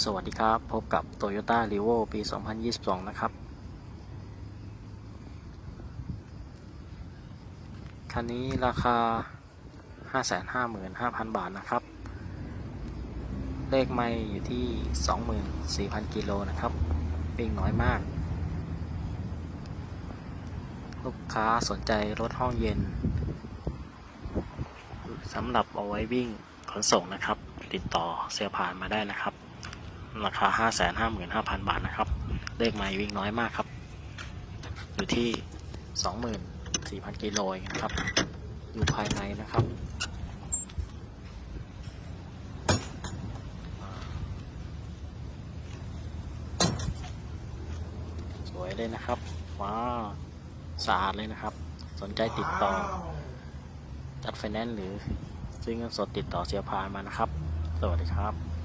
สวัสดีครับ พบกับ Toyota r e v o ปี 2022 นะครับ คันนี้ราคา 555,000 บาทนะครับ เลขไม่อยู่ที่ 24,000 กิโลนะครับวิ่งน้อยมาก ลูกค้าสนใจรถห้องเย็นสำหรับเอาไว้วิ่งขนส่งนะครับ ติดต่อเสียผ่านมาได้นะครับ ราคา 555,000 บาทนะครับ เลขไม้วิ่งน้อยมากครับ อยู่ที่ 24,000 กิโลนะครับ อยู่ภายในนะครับ สวยเลยนะครับ ว้าวสะอาดเลยนะครับ สนใจติดต่อ จัดไฟแนนซ์หรือ ซื้อเงินสดติดต่อเสียพานมานะครับ สวัสดีครับ